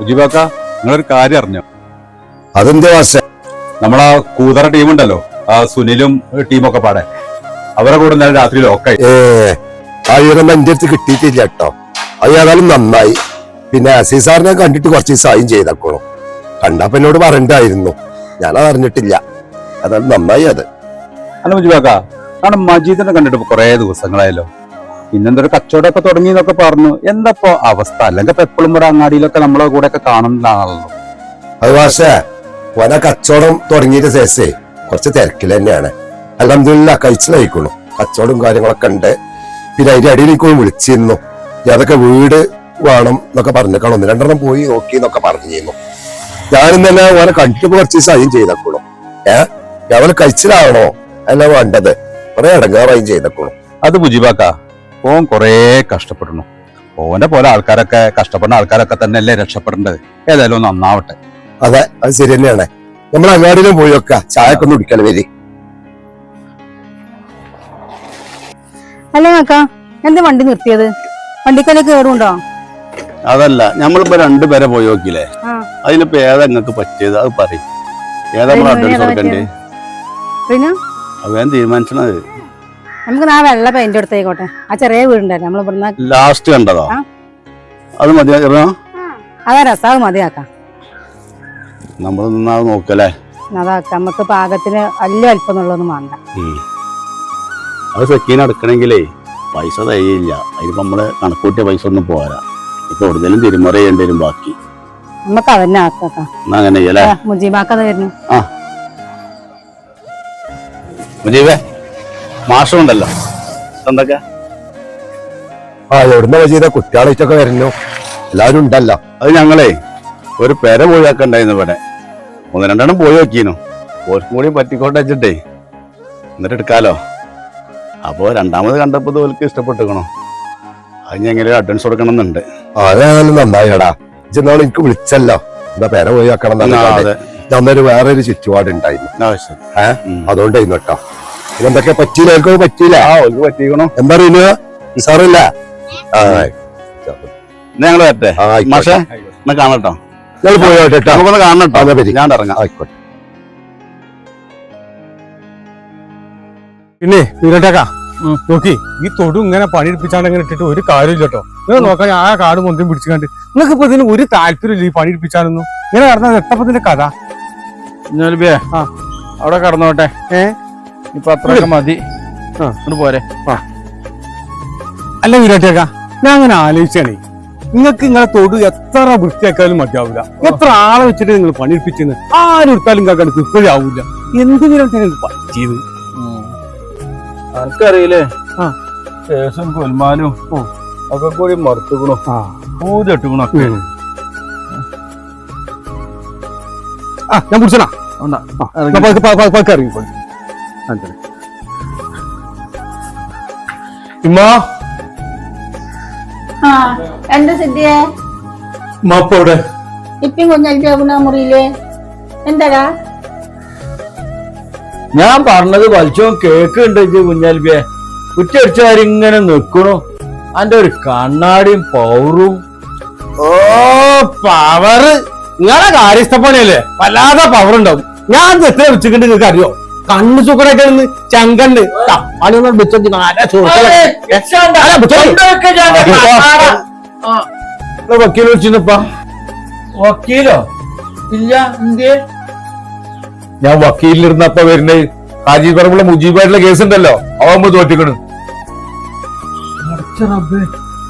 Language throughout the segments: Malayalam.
ഉജിബാക്ക നിങ്ങളൊരു കാര്യം അറിഞ്ഞോ? അതെന്താ വാസ? നമ്മളാ കൂതറ ടീമുണ്ടല്ലോ ആ സുനിലും ടീമൊക്കെ പാടെ. അവരെ കൂടെ ഇന്നലെ രാത്രി ലോക്കായി ഏ ആ വിവരം എന്റെ അടുത്ത് കിട്ടിയിട്ടില്ല കേട്ടോ. അത് ഏതായാലും നന്നായി. പിന്നെ അസീ സാറിനെ കണ്ടിട്ട് കുറച്ച് ദിവസമായും ചെയ്തേക്കോളും കണ്ടപ്പോ എന്നോട് ഞാൻ ഞാനത് അറിഞ്ഞിട്ടില്ല. അതായത് നന്നായി അത്. അല്ല മുജിബാക്ക മജീദിനെ കണ്ടിട്ട് കുറേ ദിവസങ്ങളായല്ലോ. പിന്നെന്തൊരു കച്ചവടമൊക്കെ തുടങ്ങി എന്നൊക്കെ പറഞ്ഞു. എന്താപ്പോ അവസ്ഥ? അല്ലെങ്കിൽ ഇപ്പൊ എപ്പോഴും ഇവിടെ അങ്ങാടിയിലൊക്കെ നമ്മളെ കൂടെ ഒക്കെ കാണുന്നതാണല്ലോ. അത് പക്ഷേ ഓന കച്ചവടം തുടങ്ങിയിട്ട് ശേഷേ കുറച്ച് തിരക്കിൽ തന്നെയാണ്. അലഹമില്ല കഴിച്ചിലായിക്കോളും കച്ചവടം കാര്യങ്ങളൊക്കെ ഉണ്ട്. പിന്നെ അതിന്റെ അടിയിൽ എനിക്ക് വിളിച്ചിരുന്നു. അതൊക്കെ വീട് വേണം എന്നൊക്കെ പറഞ്ഞേക്കണം ഒന്ന് രണ്ടെണ്ണം പോയി നോക്കി എന്നൊക്കെ പറഞ്ഞിരുന്നു. ഞാനും തന്നെ ഓനെ കണ്ടിട്ട് കുറച്ച് സഹായം ചെയ്തേക്കോളും ഏഹ് അവന് കഴിച്ചിലാവണോ അല്ല വേണ്ടത്. കുറെ ഇടങ്ങാറായും ചെയ്തേക്കോളും അത് മുജിബാക്ക. ഓൻ കുറേ കഷ്ടപ്പെടുന്നു. ഓന്റെ പോലെ ആൾക്കാരൊക്കെ കഷ്ടപ്പെടുന്ന ആൾക്കാരൊക്കെ തന്നെ അല്ലേ രക്ഷപ്പെടേണ്ടത്? ഏതായാലും നന്നാവട്ടെ. അതെ അത് ശരി തന്നെയാണ്. നമ്മൾ അങ്ങാടിയിലും പോയി വെക്ക ചായ ഒന്ന് കുടിക്കാൻ വരി. അല്ലേ അക്ക എന്താ വണ്ടി നിർത്തിയത്? വണ്ടിക്കല്ലേ കേറുണ്ടോ? അതല്ല നമ്മളിപ്പോ രണ്ടുപേരെ പോയി നോക്കിയില്ലേ. അതിലിപ്പോ ഏതാ നിങ്ങക്ക് പറ്റിയത്? അത് പറയും. ഏതാ നമ്മൾ അഡ്വാൻസ് ഏതാ കൊടുക്കണ്ടേ? പിന്നെ? അത് ഞാൻ തീരുമാനിച്ചത് നമുക്ക് ആ വെള്ള പെയിന്റ് എടുത്തേക്കോട്ടെ. ആ ചെറിയ വീടുണ്ടായിരുന്നു നമ്മൾ ഇവിടുന്ന് ലാസ്റ്റ് കണ്ടതോ? ആ. അത് മതിയാ അതാ രസാവ് മതി കാക്ക നമ്മൾ നിന്നാ നോക്കല്ലേ? അതാക്ക നമുക്ക് പാകത്തിന് വലിയ വലിപ്പമെന്നുള്ളതൊന്നും വേണ്ട. അത് സെക്കീൻ എടുക്കണമെങ്കിലേ പൈസ തയ്യില്ല അതിപ്പോ നമ്മൾ കണക്കൂട്ടിയ പൈസ ഒന്നും പോരാ. ഇപ്പൊ കൂടുതലും തിരുമറി ചെയ്യേണ്ടി വരും ബാക്കി. നമുക്ക് അതന്നെ ആക്കാം എന്നാ അങ്ങനെ മുജീബാക്കത് വരുന്നു മുജീബേ. മാസം ഉണ്ടല്ലോ എന്തൊക്കെ? ആ എവിടുന്ന ചെയ്ത കുട്ടികളായിട്ടൊക്കെ വരുന്നു? എല്ലാവരും ഉണ്ടല്ലോ. അത് ഞങ്ങളേ ഒരു പേര പോയാക്കണ്ടായിരുന്നു ഇവിടെ. ഒന്ന് രണ്ടെണ്ണം പോയി നോക്കിയിരുന്നു ഓർക്കും കൂടി പറ്റിക്കോട്ടെ വെച്ചിട്ടേ എന്നിട്ട് എടുക്കാലോ. അപ്പോ രണ്ടാമത് കണ്ടപ്പോ തോൽക്ക് ഇഷ്ടപ്പെട്ടുക്കണോ. അത് ഞാൻ എങ്ങനെ അഡ്വാൻസ് കൊടുക്കണം എന്നുണ്ട് അതേതായാലും നന്നായിടാ. ഇന്നാൾ എനിക്ക് വിളിച്ചല്ലോ. എന്താ പേര പോയി വെക്കണം. അന്നൊരു വേറൊരു ചുറ്റുപാട് ഉണ്ടായിരുന്നു അതുകൊണ്ടായിരുന്നു കേട്ടോ. ഇതെന്തൊക്കെ പറ്റിയില്ല? എനിക്ക് പറ്റിയില്ല? ആ ഓൽക്ക് പറ്റിക്കണോ എന്താ പറയുക സാറില്ല ആ വരട്ടെ. മാഷേ എന്നാ കാണട്ടോ. ഞങ്ങൾ പോയോട്ടെ കാണട്ടോ അതെ, വരി. ഞാൻ ഇറങ്ങാം. ആയിക്കോട്ടെ. പിന്നെ വീരട്ടേക്കാ നോക്കി. ഈ തൊടു ഇങ്ങനെ പണിയെടുപ്പിച്ചാണ്ട് ഇങ്ങനെ ഇട്ടിട്ട് ഒരു കാര്യമില്ല കേട്ടോ നിങ്ങൾ നോക്കാൻ ആ കാട് മൊത്തം പിടിച്ചുകൊണ്ട് നിങ്ങൾക്ക് ഇപ്പൊ ഇതിന് ഒരു താല്പര്യമില്ല ഈ പണിയെടുപ്പിച്ചാലൊന്നും ഇങ്ങനെ നടന്ന എത്തപ്പത്തിന്റെ കഥ. അവിടെ കടന്നോട്ടെ. ഏ? ഇപ്പൊ അത്രയൊക്കെ മതി. പോരെ. അല്ല വീരട്ടേക്കാ ഞാൻ അങ്ങനെ ആലോചിച്ചാണേ നിങ്ങൾക്ക് ഇങ്ങനെ തൊടു എത്ര വൃത്തിയാക്കാലും മതിയാവില്ല എത്ര ആളെ വെച്ചിട്ട് നിങ്ങൾ പണിയെടുപ്പിച്ചെന്ന് ആരും എടുത്താലും ഇപ്പോഴും ആവില്ല എന്ത് വീരട്ടെ പറ്റിയത്? എനിക്കറിയില്ലേ ശേഷം കൊൽമാനും. ഒക്കെ കൂടി മറുത്തുക്കണോ. പൂജ ഇട്ടുക്കണോ ഞാൻ പിടിച്ചണാ ഉണ്ടാ. ഇമ്മ ആ എന്താ സിദ്ധിയെ? ഇപ്പം എന്താടാ? ഞാൻ പറഞ്ഞത് വലിച്ചോ കേക്കുണ്ട് ഇജ്ജ് കുഞ്ഞാലിബേ കുറ്റടിച്ചാരിങ്ങനെ നിക്കണു അന്റെ ഒരു കണ്ണാടിയും പൗറും. ഓ പവറ്. നിങ്ങളെ കാര്യസ്ഥപ്പണിയല്ലേ? വല്ലാതെ പവർ ഉണ്ടാവും ഞാൻ എത്ര വെച്ചിട്ടുണ്ട് നിങ്ങൾക്ക് അറിയോ കണ്ണു സുഖമായിട്ട് നിന്ന് ചങ്കണ്ട്. വക്കീൽ വെച്ചിരുന്നപ്പാ വക്കീലോ ഇല്ല എന്തേ ഞാൻ വക്കീലിരുന്നപ്പ വരുന്നത് ഹാജി പറമ്പുള്ള മുജീബായിട്ടുള്ള കേസ് ഉണ്ടല്ലോ അവ തോറ്റിക്കണ്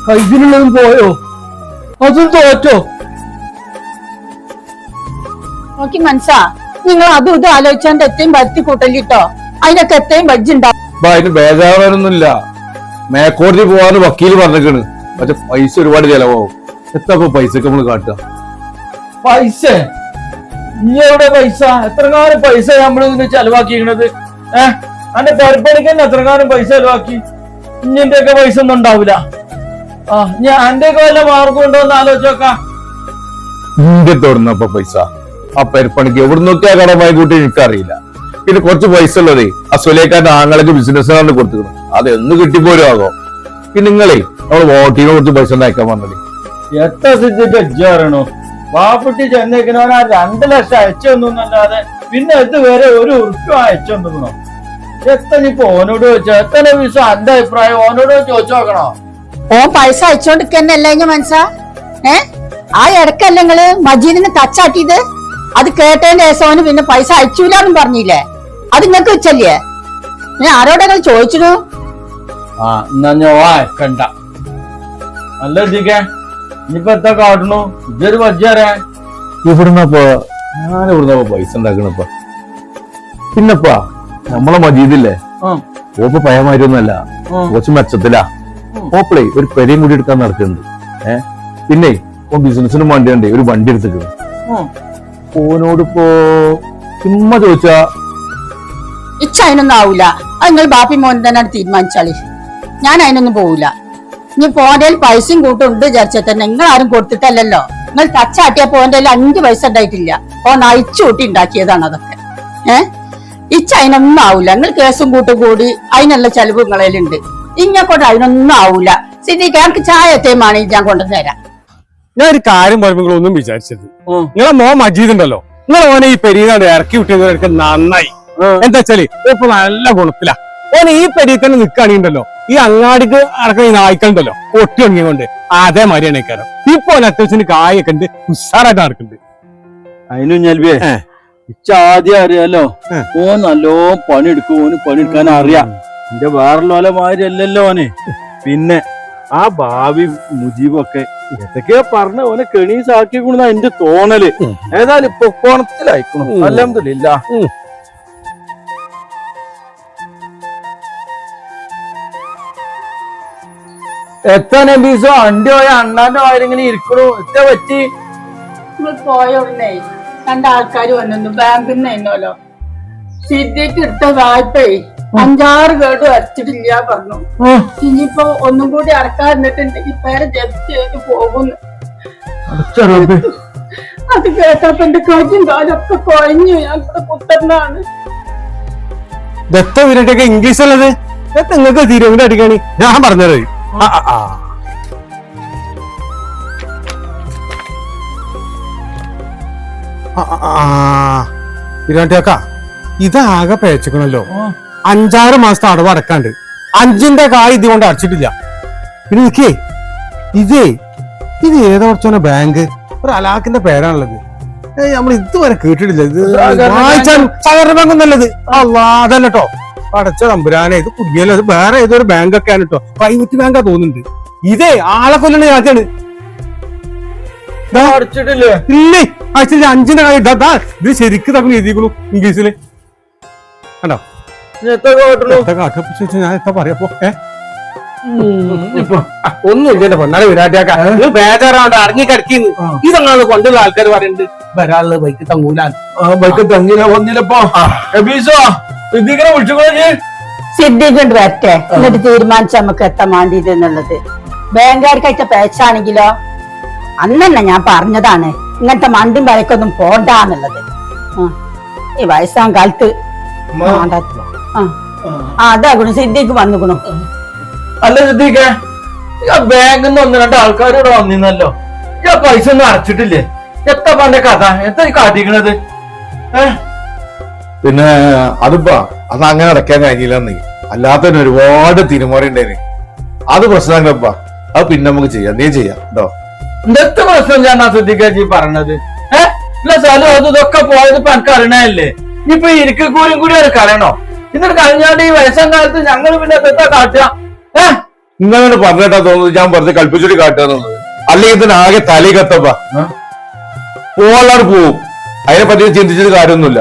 കൈതിനുള്ളതും പോയോ? അതും തോറ്റോ? നോക്കി മനസ്സാ. നിങ്ങൾ അതും ഇതും ആലോചിച്ചാണ്ട് എത്രയും വരുത്തി കൂട്ടല്ലിട്ടോ അതിനൊക്കെ എത്രയും വജ്ജുണ്ടാവും അതിന് ബേജാറാനൊന്നുമില്ല മേക്കോടതി പോവാന്ന് വക്കീൽ പറഞ്ഞേക്കണ് പക്ഷെ പൈസ ഒരുപാട് ചെലവാകും. എത്ര പൈസ നമ്മൾ കാട്ടുക? പൈസ? നീ എവിടെ പൈസ? എത്ര കാലം പൈസ നമ്മൾ ഇതിന് ചെലവാക്കിക്കണത് ഏഹ് അന്റെ പരിപ്പണിക്ക് തന്നെ എത്ര കാലം പൈസ ചെലവാക്കി. ഇനിന്റെ ഒക്കെ പൈസ ഒന്നും ഉണ്ടാവില്ല ആ ഞാൻ എന്റെ ഒക്കെ വല്ല മാർഗം ഉണ്ടോ എന്ന് ആലോചിച്ചോക്കാം ഇന്ത്യ തുടർന്നപ്പോ പൈസ. ആ പരിപ്പണിക്ക് എവിടെ നോക്കിയാ കടമായി കൂട്ടി എനിക്കറിയില്ല. പിന്നെ കുറച്ച് പൈസ ഉള്ളതേ ആ സുലേഖാന്റെ ബിസിനസ് ബിസിനസ്സുകാരന് കൊടുത്തിരുന്നു. അത് എന്ന് ആകോ പിന്നെ നിങ്ങളെ നമ്മൾ വോട്ടിനെ കുറച്ച് പൈസ ഉണ്ടാക്കാൻ പറഞ്ഞത് എത്ര സിദ്ധിട്ട് അറിയണോ പാവപ്പെട്ടി ചെന്നേക്കുന്നവൻ ആ രണ്ട് ലക്ഷം അയച്ചൊന്നല്ലാതെ പിന്നെ പിന്നെ ഇതുവരെ ഒരു ഉറുപ്പ് അയച്ചു എത്തനിപ്പോ എത്ര ഇപ്പൊ ഓനോട് ചോദിച്ചോ? എത്ര വിശ്വം എന്റെ അഭിപ്രായം ഓനോട് ചോദിച്ചു നോക്കണോ? ഓ പൈസ അയച്ചോണ്ടിരിക്കന്നല്ലേ മനസ്സാ? ഏ? ആ ഇടക്കല്ലേ നിങ്ങൾ മജീദിനെ തച്ചാട്ടിയത്? അത് കേട്ടതിന്റെ ശേഷം പിന്നെ പൈസ അയച്ചൂലെന്നും പറഞ്ഞില്ലേ? അത് നിങ്ങക്ക് വെച്ചല്ലേ? ഞാൻ ആരോടെങ്കിലും ചോദിച്ചു ആ എന്നാ ഞാൻ ഓ അയക്കണ്ട അല്ല എത്തിക്കേ ഇനിയിപ്പൊ എത്ര കാട്ടണു? ഇതൊരു വജ്ജാരാ ഇവിടുന്നപ്പോ ഞാൻ ഇവിടുന്നപ്പോ പൈസ ഉണ്ടാക്കണപ്പ പിന്നപ്പാ നമ്മളെ മജീദില്ലേ. ഓപ്പ് പയമായിരുന്നല്ല. കുറച്ച് മെച്ചത്തിലാ. ഓപ്പളേ ഒരു പെരയും കൂടി എടുക്കാൻ നടക്കുന്നുണ്ട്. ഏ? പിന്നെ ഓ ബിസിനസിനും വണ്ടിയുണ്ട് ഒരു വണ്ടി എടുത്തിട്ടുണ്ട്. ഓനോടിപ്പോ ചുമ്മ ചോദിച്ചാ? ഇച്ച അതിനൊന്നും ആവൂല. അത് നിങ്ങൾ ബാപ്പി മോൻ തന്നെ തീരുമാനിച്ചാളി. ഞാൻ അതിനൊന്നും പോവൂല. ഇനി പോന്റെ പൈസയും കൂട്ടുണ്ട് വിചാരിച്ചാൽ തന്നെ. നിങ്ങൾ ആരും കൊടുത്തിട്ടല്ലല്ലോ. നിങ്ങൾ ടച്ചാട്ടിയ പോന്റെ അഞ്ച് പൈസ ഉണ്ടായിട്ടില്ല ഓൻ അയച്ചു കൂട്ടി ഉണ്ടാക്കിയതാണ് അതൊക്കെ. ഏ? ഇച്ച അതിനൊന്നും ആവൂല. നിങ്ങൾ കേസും കൂട്ടും കൂടി അതിനുള്ള ചെലവ് നിങ്ങളതിലുണ്ട് ഇങ്ങനെ കൊണ്ട് അതിനൊന്നും ആവൂല. സിദ്ധിക്ക് എനിക്ക് ചായ എത്തേമാണെങ്കിൽ ഞാൻ കൊണ്ടുതരാം ഞാൻ ഒരു കാര്യം പറയുമ്പോൾ നിങ്ങളൊന്നും വിചാരിച്ചത്. നിങ്ങളെ മോ മജീദ് ഉണ്ടല്ലോ. നിങ്ങളെ ഓനെ ഈ പെരീന്നാണ് ഇറക്കി എനിക്ക് നന്നായി. എന്താ വെച്ചാൽ ഇപ്പൊ നല്ല ഗുണത്തിലാ. ഓൻ ഈ പെരിയിൽ തന്നെ നിൽക്കുകയാണെങ്കിണ്ടല്ലോ ഈ അങ്ങാടിക്ക് അടക്കം ഈ നായ്ക്കണ്ടല്ലോ ഒട്ടി ഉണങ്ങിക്കൊണ്ട് അതേമാതിരിയാണ് കാരണം ഇപ്പൊ അത്യാവശ്യം കായൊക്കെ ഉണ്ട് ഉഷാറായിട്ട് നടക്കുന്നുണ്ട്. അതിനും ഞൽബിയെ. ആദ്യം അറിയാലോ ഓ നല്ലോ പണി എടുക്കും ഓന് പണിയെടുക്കാൻ അറിയാം. എന്റെ വേറെ മാതിരി അല്ലല്ലോ ഓനെ. പിന്നെ ആ ഭാവി മുജീബൊക്കെ എന്തൊക്കെയാ പറഞ്ഞ ഓനെ കെണീസാക്കിക്കുന്ന എന്റെ തോന്നൽ. ഏതായാലും ഇപ്പൊ കോണത്തിലായിക്കണം ഉം. എത്ര നബീസോ അണ്ടി പോയ അണ്ണാന്റെ വായിലിങ്ങനെ ഇരിക്കണു? എത്ര പറ്റി? നിങ്ങൾ പോയ ഉടനെ രണ്ടാൾക്കാർ വന്നു ബാങ്കിൽ നിന്ന് എന്നോലോ സിദ്ധിക്ക് എടുത്ത വായ്പേ അഞ്ചാറ് കേട് അരച്ചിട്ടില്ല പറഞ്ഞു. ഇനിയിപ്പോ ഒന്നും കൂടി അടക്കാതിരുന്നിട്ടുണ്ടെങ്കിൽ പേരെ ജപ്തി ചെയ്ത് പോകുന്നു അത് കേട്ടപ്പോ എന്റെ കജ്ജും കാലൊക്കെ കുഴഞ്ഞു. ഞാൻ ഇവിടെ കുത്തന്നാണ് ദത്ത വിരട്ടൊക്കെ ഇംഗ്ലീഷ് അല്ലത് നിങ്ങൾക്ക് തിരുവനന്തപുരം അടിക്കാണ്? ഞാൻ പറഞ്ഞത് ആ. ഇതാകെ പേച്ചക്കണല്ലോ. അഞ്ചാറ് മാസത്തെ അടവ് അടക്കാണ്ട്. അഞ്ചിന്റെ കായ് ഇതുകൊണ്ട് അടച്ചിട്ടില്ല. പിന്നെ നിക്കേ ഇതേ ഇത് ഏതാ കുറച്ചോനെ ബാങ്ക്? ഒരു അലാക്കിന്റെ പേരാണുള്ളത്. ഏയ് നമ്മൾ ഇതുവരെ കേട്ടിട്ടില്ല. ഇത് സഹകരണ വായിച്ചാലും സഹകരണ ബാങ്ക് ഒന്നല്ലത് അല്ലാ അതല്ല കേട്ടോ അടച്ച തമ്പുരാനെ ഇത് കുടിയല്ല ഇത് വേറെ ഏതൊരു ബാങ്ക് ഒക്കെ ആണ് കേട്ടോ പ്രൈവറ്റ് ബാങ്കാ തോന്നുന്നുണ്ട്. ഇതേ ആളെ കൊല്ലണ അടച്ചിട്ടില്ലേ? ഇല്ലേ ആഴ്ചയിൽ അഞ്ചിന്റെ കാര്യം ഇത് ശരിക്കും തമ്മിൽ എഴുതിക്കുള്ളൂ ഇംഗ്ലീഷിൽ. കണ്ടോ? എത്ര ഞാൻ എന്താ പറയാ? ഏ? ഇപ്പൊ ഒന്നും ഇല്ല പൊന്നാളെ വിരാട്ടിയാക്ക. നിങ്ങൾ ബേജാറാണ്ട് അടങ്ങി കിടക്കിന്ന് ഇതങ്ങനെ കൊണ്ടുള്ള ആൾക്കാർ പറയുന്നുണ്ട് വരാനുള്ള ബൈക്ക് ബൈക്ക് സിദ്ദീഖിനെ വിളിച്ചുകൊള്ളേ വരട്ടെ. എന്നിട്ട് തീരുമാനിച്ച നമുക്ക് എത്താൻ വേണ്ടിയത് എന്നുള്ളത്. ബാങ്കുകാർക്കയച്ച പേച്ചാണെങ്കിലോ അന്നല്ല ഞാൻ പറഞ്ഞതാണ് ഇങ്ങനത്തെ മണ്ടും വരക്കൊന്നും പോണ്ടാന്നുള്ളത്. ഈ വയസ്സാം കാലത്ത് വേണ്ട. അതാ ഗുണം. സിദ്ധിക്ക് വന്നുകുണു അല്ല ആ ബാങ്കിൽ നിന്ന് ഒന്ന് രണ്ട് ആൾക്കാർ ഇവിടെ വന്നിരുന്നല്ലോ ഈ ആ പൈസ ഒന്നും അടച്ചിട്ടില്ലേ? എത്ര പണ്ട കഥ? എത്ര കാട്ടിക്കണത് പിന്നെ അതിപ്പോ അത് അങ്ങനെ അടയ്ക്കാൻ കഴിഞ്ഞില്ലെന്നേ. അല്ലാത്തതിന് ഒരുപാട് തിരുമുറി അത് പ്രശ്നങ്ങളപ്പാ. അത് പിന്നെ നമുക്ക് ചെയ്യാം. നീ ചെയ്യാം കേട്ടോ എന്തൊക്കെ പ്രശ്നം ഞാൻ ആ സിദ്ധിക്കാജി പറഞ്ഞത്? ഏഹ് ഇല്ല സ്ഥലം അത് ഇതൊക്കെ പോയത് ഇപ്പൊ എനിക്ക് അറിയണല്ലേ ഇപ്പൊ ഇരിക്കൂലും കൂടി അത് കളയണോ എന്നിട്ട് കഴിഞ്ഞാണ്ട് ഈ വയസ്സാം കാലത്ത് ഞങ്ങൾ പിന്നെ എന്താ കാട്ടുക? ഏഹ് ഇങ്ങനെ പറഞ്ഞിട്ടാ തോന്നുന്നത് ഞാൻ വെറുതെ കൽപ്പിച്ചുടി കാട്ടുക അല്ലെങ്കിൽ ഇതിന് ആകെ തലയിൽ കത്തപ്പ. പോകാൻ പോവും. അതിനെ പറ്റി ചിന്തിച്ചിട്ട് കാര്യമൊന്നുമില്ല.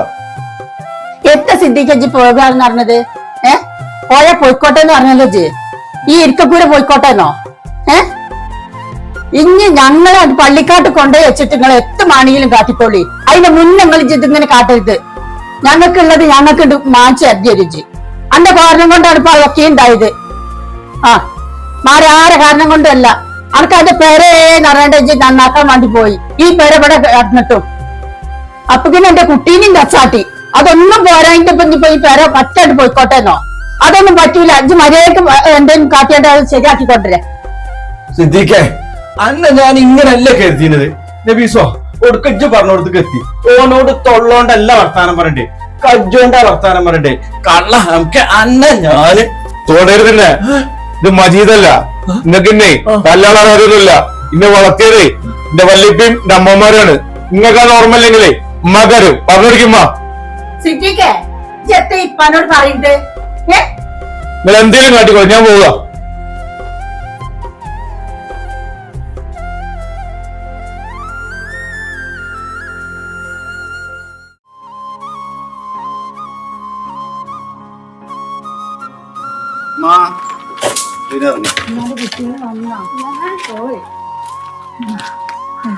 എത്ര സിദ്ധിക്കജി പോകാന്ന് പറഞ്ഞത്? ഏ? പോയ പോയിക്കോട്ടെ എന്ന് പറഞ്ഞല്ലോ ജി ഈ ഇരിക്കക്കൂടെ പോയിക്കോട്ടെ എന്നോ? ഏ? ഇനി ഞങ്ങളെ അത് പള്ളിക്കാട്ട് കൊണ്ടുപോയി വെച്ചിട്ട് നിങ്ങൾ എത്ര മാണിയിലും കാട്ടിക്കോളി. അതിന്റെ മുന്നേ നിങ്ങൾ ഇങ്ങനെ കാട്ടരുത്. ഞങ്ങൾക്കുള്ളത് ഞങ്ങൾക്ക് മാറ്റി അധ്യരിച്ച് അന്റെ കാരണം കൊണ്ടാണ് ഇപ്പൊ അതൊക്കെ ഉണ്ടായത്. ആ മാറി ആരെ കാരണം കൊണ്ടല്ല. അനക്ക് അതിന്റെ പേരേന്ന് അറിയേണ്ട നന്നാക്കാൻ വേണ്ടി പോയി. ഈ പേരെ ഇവിടെ കിടന്നിട്ടും. അപ്പൊ പിന്നെ എന്റെ കുട്ടീനെയും കച്ചാട്ടി അതൊന്നും പോരായിട്ട് ഇപ്പൊ ഈ പേര പറ്റായിട്ട് പോയിക്കോട്ടെ എന്നോ അതൊന്നും പറ്റൂല. അഞ്ച് മര്യാദയ്ക്ക് എന്തെങ്കിലും കാട്ടിയാണ്ട് അത് ശരിയാക്കിക്കൊണ്ടിരേ. സിദ്ദീഖെ അന്ന് ഞാൻ ഇങ്ങനല്ല കരുതിയത്? ഒടുക്കജ്ജ് പറഞ്ഞോടത്തേക്ക് എത്തി. ഓനോട് തൊള്ളോണ്ടല്ല വർത്താനം പറയണ്ടേ. കജ്ജോണ്ടാ വർത്താനം പറയണ്ടേ. കള്ള നമുക്ക് അന്ന ഞാൻ. തോടരുതന്നെ ഇത് മജീദല്ല. നിങ്ങൾക്ക് ഇന്നേ കല്യാണം അറിയില്ല ഇന്നെ വളർത്തിയത് എന്റെ വല്ലിപ്പയും എന്റെ അമ്മമാരാണ്. നിങ്ങൾക്ക് അത് ഓർമ്മയില്ലെങ്കിലേ ഇല്ലെങ്കിലേ പറഞ്ഞിരിക്കുമ്മ സിദ്ധിക്കേ ഇപ്പനോട് പറയുന്നത് ഏ? നിങ്ങൾ എന്തേലും കാട്ടിക്കോ ഞാൻ പോവുക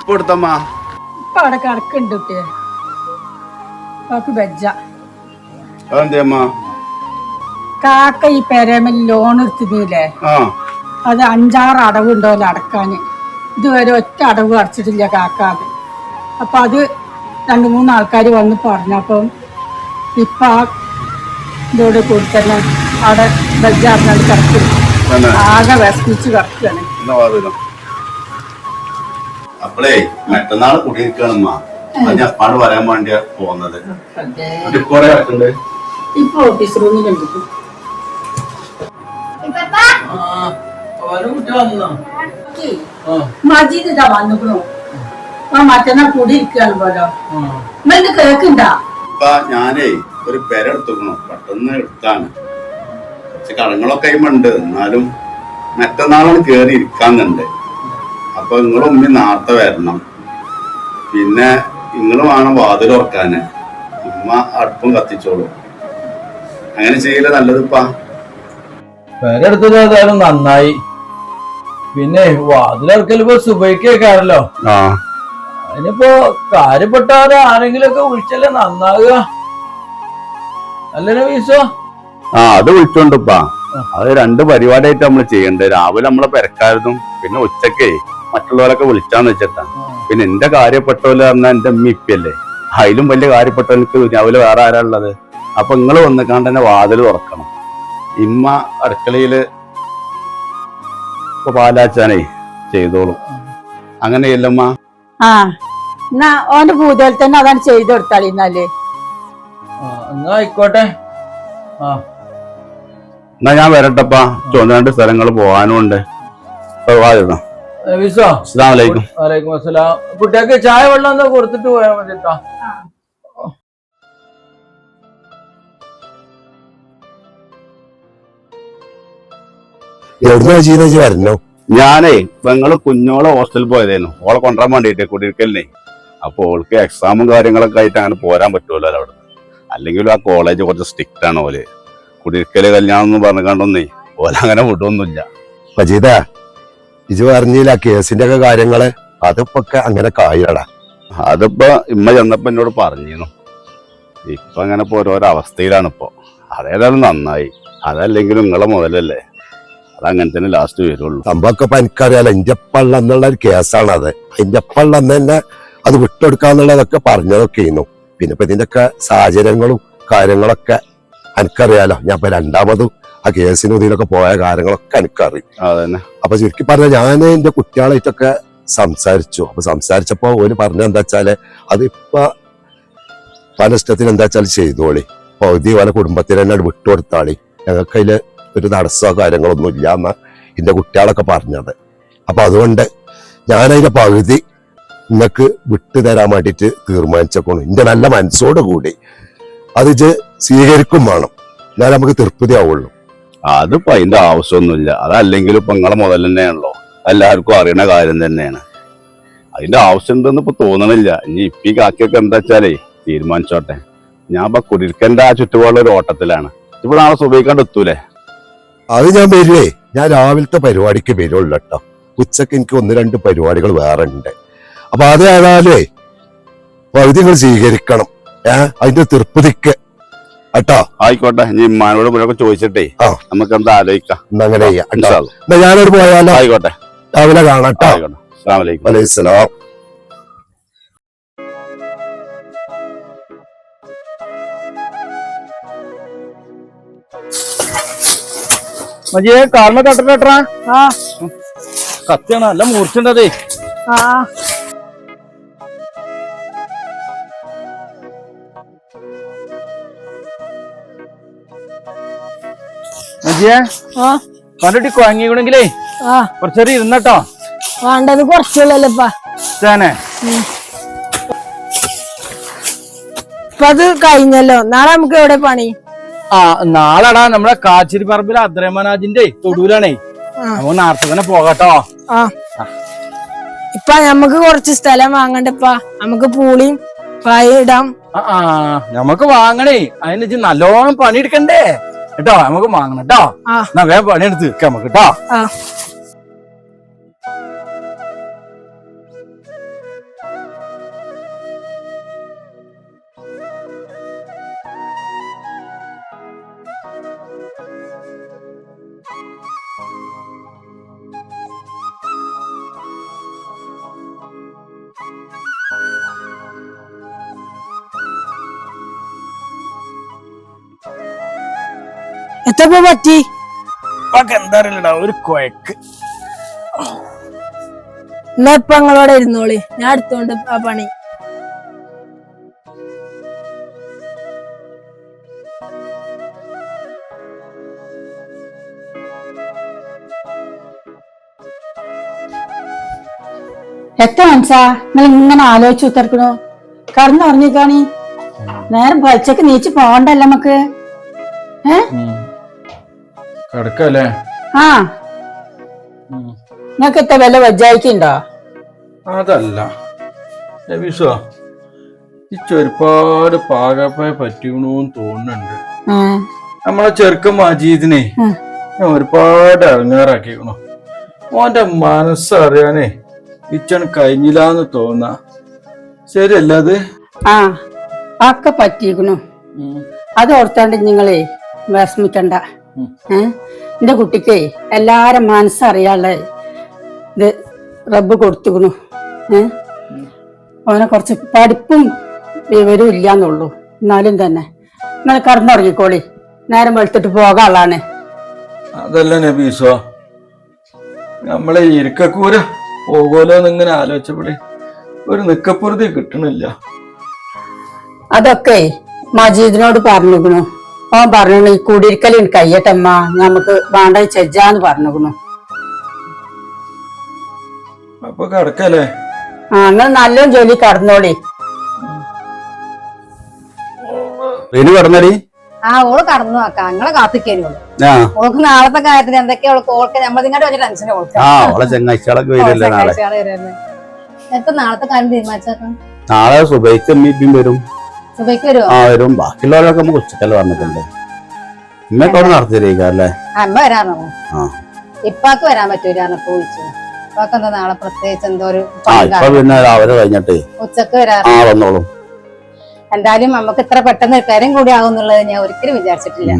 ഇപ്പൊ എടുത്തമ്മാ ഇപ്പൊ അവിടെ കിടക്കുന്നുണ്ട് കുട്ടിയെ. അവക്ക് ബെജ്ജ. കാക്ക ഈ പെരമൽ ലോൺ എടുത്തില്ലേ അത് അഞ്ചാറ് അടവുണ്ടോല്ലോ അടക്കാന് ഇതുവരെ ഒറ്റ അടവ് അടച്ചിട്ടില്ല കാക്ക അത് അപ്പൊ അത് രണ്ടു മൂന്ന് ആൾക്കാർ വന്ന് പറഞ്ഞപ്പം ഇപ്പൊ ആ ഇതോട് കൂടി തന്നെ അവിടെ ബെജ്ജാറിനത് കിടക്കും തന്നെ. ആകെ വിസ്മിച്ച് കിടക്കുകയാണ്. അപ്പളേ മറ്റന്നാൾ കുടിയിരിക്കണമ്മ അത് ഞാൻ പാട് വരാൻ വേണ്ടിയാ പോകുന്നത് കൊറേ കിടക്കണ്ട്? ഇപ്പൊ ഓഫീസ് റൂമിലുണ്ട് കുട്ടി വന്നോ മജീദ് ഇതാ വന്നുക്കണു. ആ പോലോ കേക്കണ്ട ഞാനേ ഒരു പെര എടുത്തുക്കണു. പെട്ടെന്ന് എടുത്താണ്. കുറച്ച് കടങ്ങളൊക്കെ ഉണ്ട് എന്നാലും മറ്റന്നാളാണ് കേറി ഇരിക്കാന്നുണ്ട് അപ്പൊ നിങ്ങൾ ഉമ്മി നേരത്തെ വരണം. പിന്നെ നിങ്ങൾ വേണം വാതിൽ ഉറക്കാന് ഉമ്മ അടുപ്പും കത്തിച്ചോളൂ. അങ്ങനെ ചെയ്യില്ല നല്ലതിപ്പാ പേരെടുത്തത് ഏതായാലും നന്നായി. പിന്നെ വാതിലിറക്കൽ ഇപ്പൊ സുബൈക്കാരല്ലോ അതിനിപ്പോ കാര്യപ്പെട്ടവരെ ആരെങ്കിലും ഒക്കെ വിളിച്ചല്ലേ നന്നാകുക അല്ലേ വീസോ ആ അത് വിളിച്ചോണ്ടിപ്പാ അത് രണ്ട് പരിപാടിയായിട്ട് നമ്മൾ ചെയ്യണ്ടേ. രാവിലെ നമ്മളെ പെരക്കായിരുന്നു പിന്നെ ഉച്ചക്കേ മറ്റുള്ളവരൊക്കെ വിളിച്ചാന്ന് വെച്ചിട്ടാ. പിന്നെ എന്റെ കാര്യപ്പെട്ടവൽ പറഞ്ഞാൽ എന്റെ ഉമ്മ ഇപ്പല്ലേ അതിലും വലിയ കാര്യപ്പെട്ടവർക്ക് രാവിലെ വേറെ ആരാ ഉള്ളത്? അപ്പൊ നിങ്ങൾ വന്നിക്കാണ്ട് തന്നെ വാതിൽ തുറക്കണം. ഇമ്മ അടുക്കളയിൽ ഇപ്പൊ പാലാച്ചാനേ ചെയ്തോളും. അങ്ങനെയല്ലമ്മ ആ എന്നാ ഓന്റെ പൂജയിൽ തന്നെ അതാണ് ചെയ്തു കൊടുത്താളി എന്നാൽ. എന്നാ ആയിക്കോട്ടെ. ആ. എന്നാ ഞാൻ വരട്ടപ്പാ. ചുവന്ന രണ്ട് സ്ഥലങ്ങൾ പോകാനും ഉണ്ട് വാതിരുന്നോ വലൈക്കും അസ്സലാം കുട്ടികൾക്ക് ചായ വെള്ളം എന്താ കൊടുത്തിട്ട് പോയാൽ മതി കേട്ടോ വരണോ? ഞാനേ പെങ്ങൾ കുഞ്ഞോളെ ഹോസ്റ്റലിൽ പോയതായിരുന്നു ഓളെ കൊണ്ടുവരാൻ വേണ്ടിയിട്ട് കുടിയിരിക്കലിനെ അപ്പൊ ഓൾക്ക് എക്സാമും കാര്യങ്ങളൊക്കെ ആയിട്ട് അങ്ങനെ പോരാൻ പറ്റുമല്ലോ അവിടെ. അല്ലെങ്കിൽ ആ കോളേജ് കുറച്ച് സ്ട്രിക്റ്റ് ആണ് ഓൽ. കുടിയിരിക്കൽ കല്യാണം എന്ന് പറഞ്ഞു കണ്ടൊന്നേ ഓലങ്ങനെ വിടൊന്നുമില്ല. മജീദ ഇജ് പറഞ്ഞില്ല കേസിന്റെ ഒക്കെ കാര്യങ്ങൾ അതിപ്പോ അങ്ങനെ കായടാ അതിപ്പോ ഇമ്മ ചെന്നപ്പോ എന്നോട് പറഞ്ഞിരുന്നു. ഇപ്പൊ അങ്ങനെ ഇപ്പൊ ഓരോരോ അവസ്ഥയിലാണ് ഇപ്പൊ അതേതായാലും നന്നായി. അതല്ലെങ്കിലും നിങ്ങളെ മുതലല്ലേ. അതങ്ങനെ തന്നെ ലാസ്റ്റ് വരുള്ളൂ. സംഭവമൊക്കെ ഇപ്പൊ എനിക്കറിയാലോ എന്റെ പള്ള എന്നുള്ള ഒരു കേസാണ് അത് എന്റെ പള്ള തന്നെ അത് വിട്ടെടുക്കാന്നുള്ളതൊക്കെ പറഞ്ഞതൊക്കെ ആയിരുന്നു പിന്നെ ഇപ്പൊ ഇതിന്റെ ഒക്കെ സാഹചര്യങ്ങളും കാര്യങ്ങളൊക്കെ എനിക്കറിയാലോ. ഞാൻ ഇപ്പൊ രണ്ടാമതും ആ കേസിനും ഇതിലൊക്കെ പോയ കാര്യങ്ങളൊക്കെ എനിക്കറിയും. അതെ അപ്പൊ ചുരുക്കി പറഞ്ഞ ഞാൻ എന്റെ കുട്ടികളായിട്ടൊക്കെ സംസാരിച്ചു. അപ്പൊ സംസാരിച്ചപ്പോ ഓര് പറഞ്ഞ എന്താ വെച്ചാൽ അതിപ്പോ പല ഇഷ്ടത്തിന് എന്താ വെച്ചാൽ ചെയ്തോളി. പകുതി പല കുടുംബത്തിന് തന്നെ വിട്ടുകൊടുത്താളി. ഞങ്ങൾക്ക് അതിൽ ഒരു തടസ്സമോ കാര്യങ്ങളൊന്നും ഇല്ല എന്നാ എന്റെ കുട്ടികളൊക്കെ പറഞ്ഞത്. അപ്പൊ അതുകൊണ്ട് ഞാനതിന്റെ പകുതി നിങ്ങൾക്ക് വിട്ടു തരാൻ വേണ്ടിയിട്ട് തീരുമാനിച്ചേക്കണു എന്റെ നല്ല മനസ്സോട് കൂടി അത് സ്വീകരിക്കും വേണം. എന്നാലും നമുക്ക് തൃപ്തി ആവുള്ളൂ അതിപ്പോ അതിന്റെ ആവശ്യമൊന്നുമില്ല. അതല്ലെങ്കിലും ഇപ്പൊ നിങ്ങളെ മുതൽ തന്നെയാണല്ലോ. എല്ലാവർക്കും അറിയണ കാര്യം തന്നെയാണ്. അതിന്റെ ആവശ്യം ഉണ്ടെന്ന് ഇപ്പൊ തോന്നണില്ല. ഇനി ഇപ്പി കാക്കിയൊക്കെ എന്താ വെച്ചാലേ തീരുമാനിച്ചോട്ടെ. ഞാൻ ഇപ്പൊ കുടിരിക്കന്റെ ആ ചുറ്റുപാടുള്ള ഒരു ഓട്ടത്തിലാണ്. ഇപ്പൊ നാളെ സുബൈക്കാണ്ട് എത്തൂലേ? അത് ഞാൻ വരുവേ ഞാൻ രാവിലത്തെ പരിപാടിക്ക് വരുള്ളൂ കേട്ടോ. ഉച്ചയ്ക്ക് എനിക്ക് ഒന്ന് രണ്ട് പരിപാടികൾ വേറെ ഉണ്ട്. അപ്പൊ അത് ഏതായാലേ പകുതി നിങ്ങൾ സ്വീകരിക്കണം. ഏഹ് അതിന്റെ തൃപ്തിക്ക് കേട്ടോ? ആയിക്കോട്ടെ ഇനി മാനോട് മുഴുവൻ ചോദിച്ചിട്ടേ. നമുക്ക് എന്താ ആലോചിക്കാം. അങ്ങനെ ചെയ്യാം. ഞാനോട് പോയാലോ? ആയിക്കോട്ടെ. രാവിലെ കാണാം കേട്ടോ. ആയിക്കോട്ടെ. അസ്സാം വലൈക്കും അലൈഹിസ്സലാം മജിയെ കാർമ തട്ടട്ടാ ആ. കത്തിയാണ്. നല്ല മൂർച്ചുണ്ടതേ ആ. കണ്ടിട്ട് കുഴങ്ങിക്കണെങ്കിലേ ആ. കുറച്ചേരം ഇരുന്നട്ടോ. വേണ്ടത് കുറച്ചുള്ളല്ലോപ്പാ. തന്നെ ഇപ്പൊ അത് കഴിഞ്ഞല്ലോ. നാളെ നമുക്ക് എവിടെ പണി? ആ നാളെടാ നമ്മളെ കാച്ചിരി പറമ്പിലെ അദ്രമനാജിന്റെ തൊടൂലാണേ ആ. നമുക്ക് നേരത്തെ തന്നെ പോകട്ടോ. ആ. ഇപ്പൊ നമുക്ക് കുറച്ച് സ്ഥലം വാങ്ങണ്ടപ്പാ. നമുക്ക് പൂളിയും പായ ഇടാം ആ. നമുക്ക് വാങ്ങണേ. അതിന് നല്ലോണം പണിയെടുക്കണ്ടേ? കേട്ടോ? നമുക്ക് വാങ്ങണം കേട്ടോ. എന്നാ വേഗം പണിയെടുത്ത് തീർക്കാം നമുക്ക് കേട്ടോ? എത്തപ്പോ പറ്റി? എന്താ അറിയില്ലടാ ഒരു കൊയക്ക്. എന്നാ ഇപ്പൊ ഇരുന്നോളി. ഞാൻ എടുത്തോണ്ട് ആ പണി. എത്ര മനസ്സാ? നിങ്ങൾ ഇങ്ങനെ ആലോചിച്ച് ഉത്തർക്കണോ കറന്നു കടന്നുറങ്ങിക്കാണി നേരം പച്ചക്ക് നീച്ച് പോണ്ടല്ല നമുക്ക്? ഏ? കിടക്കല്ലേ? ആ. നിങ്ങക്ക് എത്ര വില വജ്ജായിക്കുണ്ടോ? അതല്ല. നബീസോ ഇച്ച് ഒരുപാട് പാകപ്പായ പറ്റിക്കണോന്ന് തോന്നുന്നുണ്ട്. നമ്മളെ ചെറുക്കൻ മജീദിനെ. ഞാൻ ഒരുപാട് ഇറങ്ങാറാക്കിക്കണു ഓന്റെ മനസ്സറിയാനേ ഇച്ചൺ കഴിഞ്ഞില്ലാന്ന് തോന്ന. ശരിയല്ല അത്? ആ ഒക്കെ പറ്റിയിരിക്കണു അത് ഓർത്താണ്ട് നിങ്ങളെ വിഷമിക്കണ്ട. എന്റെ കുട്ടിക്ക് എല്ലാരും മനസ്സറിയാളെ ഇത് റബ്ബ് കൊടുത്തുക്കണു. ഏ അവനെ കുറച്ച് പഠിപ്പും വിവരവും ഇല്ലാന്നുള്ളൂ. എന്നാലും തന്നെ. നിങ്ങൾ കടന്നുറങ്ങിക്കോളി. നേരം വെളുത്തിട്ട് പോകാളാണ് അതല്ല നബീസോ നമ്മളെ ഇരിക്കക്കൂര പോകുമല്ലോ ഇങ്ങനെ ആലോചിച്ചപ്പോഴേ ഒരു നിക്കപ്പുറതി കിട്ടണില്ല. അതൊക്കെ മജീദിനോട് പറഞ്ഞിക്കണു ഓൻ പറഞ്ഞു ഈ കുടിയിരിക്കലിൻ കയ്യട്ടമ്മ നമുക്ക് വേണ്ട ചെജ്ജാന്ന് പറഞ്ഞു അപ്പൊ കിടക്കല്ലേ? ആ നിങ്ങൾ നല്ലോണം ജോലി കടന്നോളി. കിടന്നടി? ആ ഓൾ കടന്നു നോക്കാം ആ. ഓൾക്ക് നാളത്തെ കാര്യത്തിന് എന്തൊക്കെയാ ഓൾക്ക്? ഓൾക്ക് നമ്മൾ നിങ്ങളുടെ വലിയ ടെൻഷൻ ഓൾക്ക്. ആ അവളെ ചെങ്ങാഴ്ചകളൊക്കെ വരില്ലേ നാളെ? എത്ര നാളത്തെ കാര്യം തീരുമാനിച്ചേക്കാം. നാളെ സുബൈക്ക് വരും. ആ വരും. ബാക്കിയുള്ളവരൊക്കെ നമുക്ക് ഉച്ചക്കല്ല വന്നിട്ടുണ്ട്. ഇമ്മയൊക്കെ അവിടെ നടത്തിയിരിക്കാല്ലേ അമ്മ വരാറോ ആ ഇപ്പാക്ക് വരാൻ പറ്റൂല ഇപ്പൊ വിളിച്ചു. ഇപ്പാക്ക് എന്താ നാളെ പ്രത്യേകിച്ച് എന്തോ ഒരു ആ ഇപ്പൊ പിന്നെ രാവിലെ കഴിഞ്ഞിട്ട് ഉച്ചയ്ക്ക് വരാറ് ആ വന്നോളും. എന്തായാലും നമുക്ക് ഇത്ര പെട്ടെന്ന് കാര്യം കൂടി ആകുന്നുള്ളത് ഞാൻ ഒരിക്കലും വിചാരിച്ചിട്ടില്ല.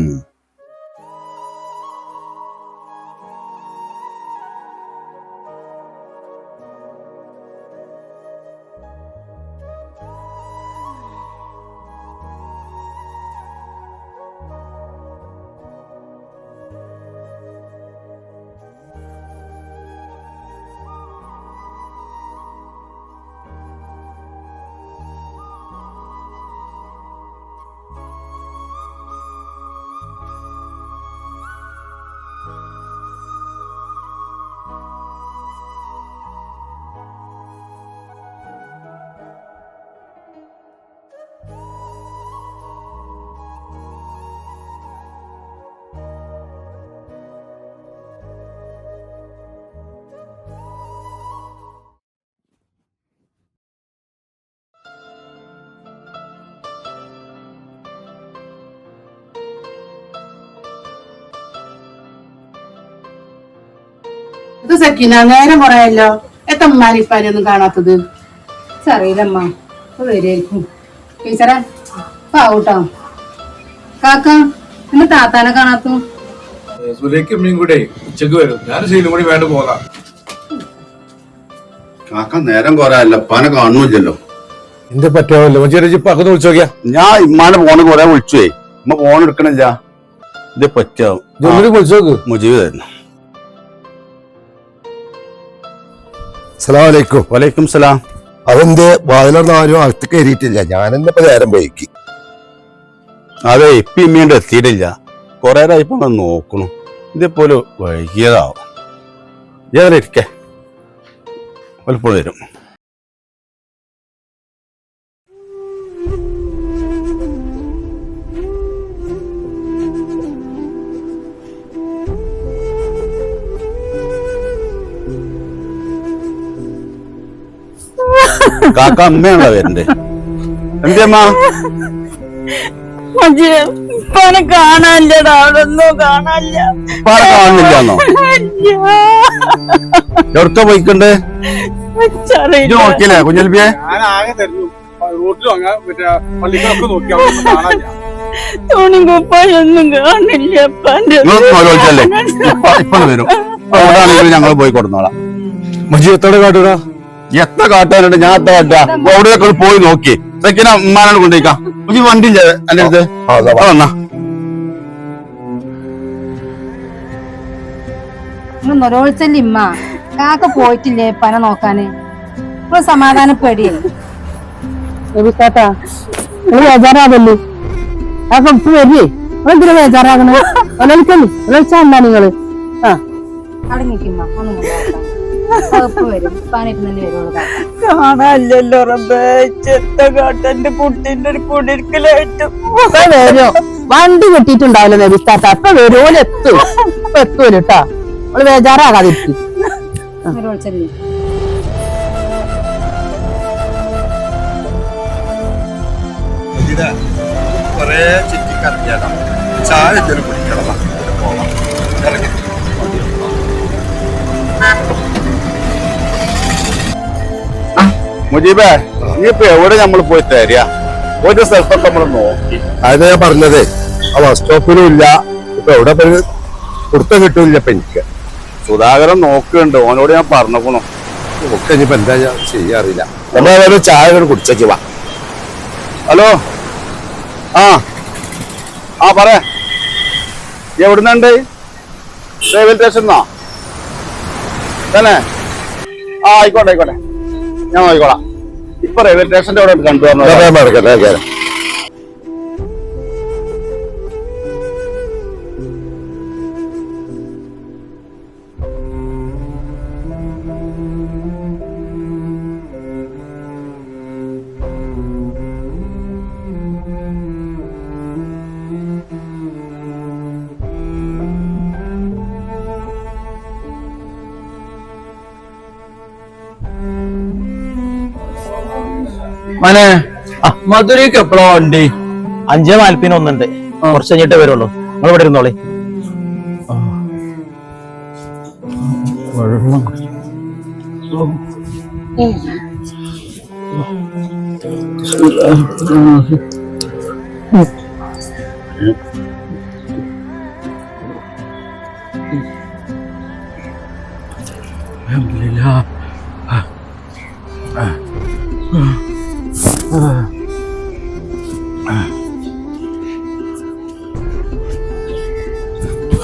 ഇത് സക്കീന നേരം കുറയല്ലോ എത്ര ഉമ്മാരിപ്പാരൊന്നും കാണാത്തത്? അറിയില്ലമ്മ ഇപ്പൊ വരുമായിരിക്കും ടീച്ചറെ പാവൂട്ടോ കാക്ക ഇന്ന് താത്താനെ കാണാത്തു? കൂടെ ഉച്ചയ്ക്ക് വരും. ഞാൻ ശീലം കൂടി വേണ്ട പോകാം. കാക്ക നേരം കുറയല്ല. ഉപ്പാനെ കാണുന്നില്ലല്ലോ. എന്ത് പറ്റാമല്ലോ ചെറിയ ചിപ്പ് അക്കൊന്ന് വിളിച്ചു നോക്കിയാ. ഞാൻ ഇമ്മാനെ ഫോണ് കുറെ വിളിച്ചുവേ. ഇമ്മ ഫോൺ എടുക്കണില്ല. ഇത് പറ്റാവും. വിളിച്ചു നോക്ക്. മുജീബ് തരുന്നു. അസ്സലാമലൈക്കും. വലൈക്കും സലാം. അതെന്റെ വാതിലൊന്നും ആരും അകത്ത് കയറിയിട്ടില്ല. ഞാൻ എന്നെ നേരം വൈകി. അതെ ഇപ്പൊ ഇമ്മീണ്ട് എത്തിയിട്ടില്ല കൊറേ ഇപ്പൊ നോക്കണു. ഇതേപോലെ വൈകിയതാവും. ഏതായാലും ഇരിക്കേ. പലപ്പോഴും വരും. കാക്ക അമ്മയാണോ വരണ്ടേ? എന്തേമ്മ ഇപ്പനെ കാണാനില്ലടാ അവിടെ കാണാനില്ല. പാടെ കാണുന്നില്ലാന്നോ? പോയിക്കണ്ടേ? ഇത് നോക്കിയില്ലേ കുഞ്ഞൽബിയെ? തുണി കുപ്പായൊന്നും കാണില്ല ഇപ്പന്റെ വരും. ഞങ്ങൾ പോയി കൊടുന്നോളാം. മജീവത്തോടെ കാട്ടുക എത്ര കാട്ടാനുണ്ട് ഞാൻ എത്ര കാട്ടാ അവിടെയൊക്കെ പോയി നോക്കി. സെക്കിനാ ഉമ്മാനാണ് കൊണ്ടേക്കാം ഈ വണ്ടി ഇല്ല എന്റെ അടുത്ത്. ആ വന്നാ. നൊരോളിച്ചല്ലേ ഇമ്മ. കാക്ക പോയിട്ടില്ലേ പന നോക്കാന്? ഇപ്പൊ നിങ്ങൾ ബേജാറാകല്ലേ അപ്പൊ ഇപ്പൊ വരില്ലേ എന്തിനാ ബേജാറാകണേ ഒലളിക്കല്ലേ ഒലളിച്ചാ എന്താ നിങ്ങൾ? ആ. അടങ്ങിക്കിമ്മ ഒന്നും വരും. വരുള്ളൂ കാണാനില്ലല്ലോ റബ്ബേ. ചെത്ത കാട്ടന്റെ കുട്ടീന്റെ ഒരു കുടിരിക്കലായിട്ടും. വരോ. വണ്ടി കിട്ടിയിട്ടുണ്ടാവില്ല നബിക്കാട്ട അപ്പൊ വരുമോൽ എത്തും. ഇപ്പൊ എത്തുമല്ലോ കേട്ടാ നമ്മൾ ബേജാറാകാതിരിക്കും. നൊരോളിച്ചല്ലേ കൊറേ ചുറ്റിക്കറിഞ്ഞാടാ ചായ എന്തെങ്കിലും കുടിക്കണം? പോവാം ഇറങ്ങി. മുജീബേ ഇപ്പൊ എവിടെ നമ്മൾ പോയി തരിക? ഒരു സ്ഥലത്തൊക്കെ നമ്മൾ നോക്കി. അത് ഞാൻ പറഞ്ഞതേ. ആ ബസ് സ്റ്റോപ്പിലും ഇല്ല. ഇപ്പൊ എവിടെ പോയി കൊടുത്ത കിട്ടൂല ഇപ്പൊ എനിക്ക്. സുധാകരൻ നോക്കുന്നുണ്ട്. ഓനോട് ഞാൻ പറഞ്ഞേക്കണു. ഒക്കെ ഇനിയിപ്പോ എന്താ ഞാൻ ചെയ്യാറില്ല നമ്മളെ ചായ കൂടെ കുടിച്ചേക്ക് വാ. ഹലോ? ആ. ആ പറ. എവിടുന്നുണ്ട് റെയിൽവേ സ്റ്റേഷനിന്നോ? തന്നെ. ആ ആയിക്കോട്ടെ ആയിക്കോട്ടെ. ഞാൻ നോക്കിക്കോളാം. ഇപ്പൊ റെയിൽവേ സ്റ്റേഷന്റെ അവിടെ കണ്ടു മധുരയ്ക്ക് എപ്പോഴാ വണ്ടി? അഞ്ചേ നാൽപ്പതിന് ഒന്നുണ്ട്. കുറച്ച് കഴിഞ്ഞിട്ടേ വരുള്ളൂ. നിങ്ങൾ ഇവിടെ ഇരുന്നോളി.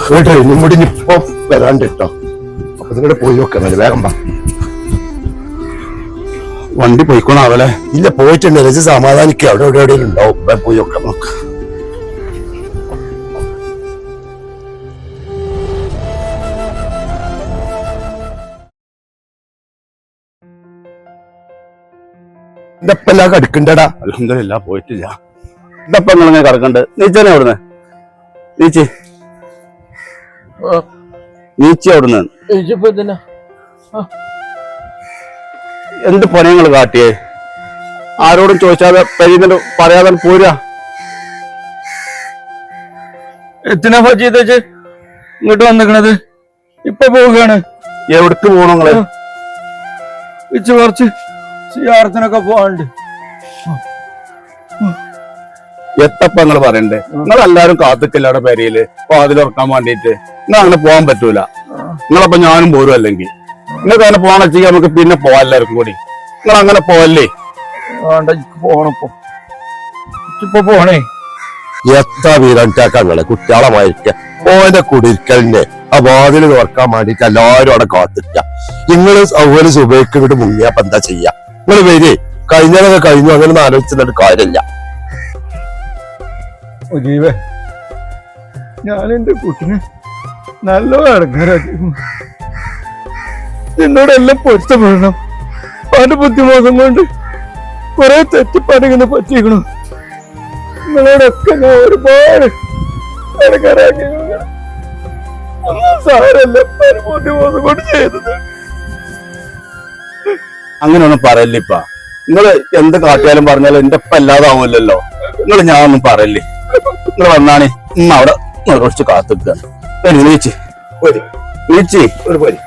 കേട്ടോ ഇന്നും കൂടി ഇപ്പൊ വരാണ്ട് അപ്പൊ നിങ്ങളുടെ പോയി നോക്കാം വേഗം വാ. വണ്ടി പോയിക്കോണാവല്ലേ ഇല്ല പോയിട്ടുണ്ട്. രജി സമാധാനിക്കുക അവിടെ എവിടെ എവിടെയും ഉണ്ടാവും. വേഗം പോയി നോക്കാം നോക്കാം. ഇതെല്ലാം കടുക്കണ്ടടാ? അലഹമില്ല പോയിട്ടില്ല. ഇതപ്പൊ നിങ്ങളിങ്ങനെ കിടക്കണ്ട് നീച്ചനെ അവിടുന്ന്. നീച്ചി. നീച്ചി അവിടുന്ന്. എന്ത് പണിയങ്ങൾ കാട്ടിയേ? ആരോടും ചോദിച്ചാതെ കഴിയുന്നുണ്ട് പറയാതെ പോരാ. എത്തിനാ വെച്ച് ഇങ്ങോട്ട് വന്നിക്കണത്? ഇപ്പൊ പോവുകയാണ്. എവിടേക്ക് പോണങ്ങളെ നിങ്ങൾ ഇച്ച് കുറച്ച് സിയാറത്തിനൊക്കെ പോവാണ്ട് എത്തപ്പ നിങ്ങൾ പറയണ്ടേ. നിങ്ങൾ എല്ലാരും കാത്തിക്കില്ല അവിടെ പെരയിൽ? വാതിലുറക്കാൻ വേണ്ടിയിട്ട് നിങ്ങൾ അങ്ങനെ പോകാൻ പറ്റൂല. നിങ്ങളപ്പോ ഞാനും പോരും അല്ലെങ്കിൽ നിങ്ങൾക്ക് അങ്ങനെ പോകണം വെച്ചാൽ നമുക്ക് പിന്നെ പോവാം എല്ലാവർക്കും കൂടി. നിങ്ങൾ അങ്ങനെ പോവല്ലേ? വേണ്ട പോണപ്പോ ഇപ്പൊ. പോണേ. എത്ര വീരണ്ടാക്കങ്ങളെ കുട്ടികളമായിരിക്ക. ഓന്റെ കുടിക്കലിന്റെ ആ വാതിൽ തുറക്കാൻ വേണ്ടിട്ട് എല്ലാരും അവിടെ കാത്തിരിക്ക. നിങ്ങൾ ഒരു സുബൈക്ക് ഇങ്ങോട്ട് മുങ്ങിയപ്പോ എന്താ ചെയ്യാ? നിങ്ങൾ വരേ. കഴിഞ്ഞതൊക്കെ കഴിഞ്ഞു അങ്ങനെ ആലോചിച്ചിട്ട് കാര്യമില്ല. ജീവേ ഞാൻ എന്റെ കുട്ടിനെ നല്ല ഇടങ്ങാറാക്കി എന്നോടെല്ലാം പൊരുത്തപ്പെടണം അവന്റെ ബുദ്ധിമോശം കൊണ്ട് കുറെ തെറ്റിപ്പണിങ്ങനെ പറ്റിയിരിക്കണം നിങ്ങളോടൊക്കെ ഞാൻ ഒരുപാട് അടങ്ങാറാക്കി സാരല്ല ബുദ്ധിമോശം കൊണ്ട് ചെയ്തത്. അങ്ങനെയൊന്നും നിങ്ങൾ എന്ത് കാട്ടിയാലും പറഞ്ഞാലും എന്റെ ഒപ്പം അല്ലാതാവുമല്ലോ നിങ്ങൾ ഞാൻ ഒന്നും പറയല്ലേ. നിങ്ങൾ വന്നാണ് ഇന്ന് അവിടെ നിങ്ങൾ കുറച്ച് കാത്തിക്കാണ് നീച്ചി നീച്ചി ഒരു പോരി.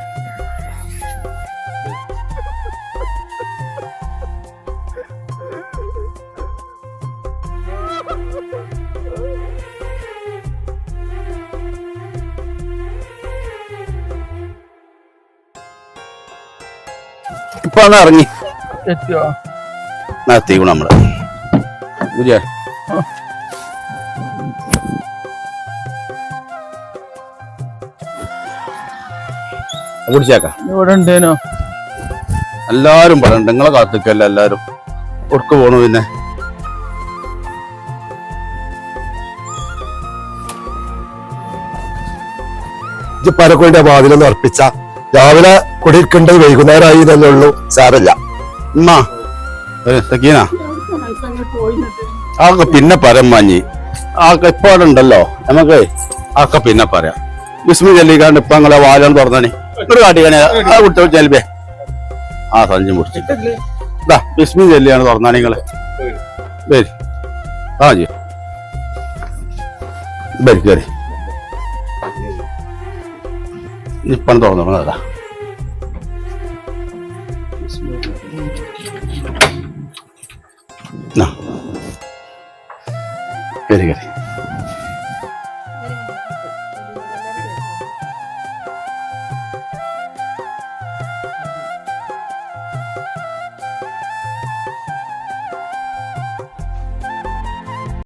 ഇപ്പൊ ഇറങ്ങി. എത്തിയോ? എത്തിക്കണം നമ്മൾ. കുടിച്ചേക്കാം. ഇവിടെ ഉണ്ടേനോ എല്ലാരും പറയണ്ട നിങ്ങളെ കാത്തിക്കല്ല എല്ലാരും? ഒടുക്ക് പോണു പിന്നെ? ഇജ്ജ് പരക്കൊഴിന്റെ വാതിലൊന്ന് അർപ്പിച്ച. രാവിലെ കുടിയിരിക്കേണ്ടത് വൈകുന്നേരമായി തന്നെ ഉള്ളൂ. സാരല്ല ആക്ക ഏ, സക്കീന. ആക്കെ പിന്നെ പറയാം മാഞ്ഞി. ആക്കെ ഇപ്പാടുണ്ടല്ലോ ഉണ്ടല്ലോ. നമുക്ക് ആക്ക പിന്നെ പറയാം. വിസ്മി ചെല്ലിക്കാണ്ട് ഇപ്പൊ നിങ്ങളെ വാലാണ് തുറന്നാണി ഒരു കാട്ടിക്കാണി ആ കുട്ടി. ചെലപ്പേ ആ സഞ്ചി മുടിച്ചിട്ട് ഇതാ ബിസ്മി ചെല്ലിയാണ് തുറന്നാ നിങ്ങൾ. വരി. ആ ജി. വരി കയറി. ഇപ്പം തുറന്നു തുടങ്ങാം കയറി കയറി.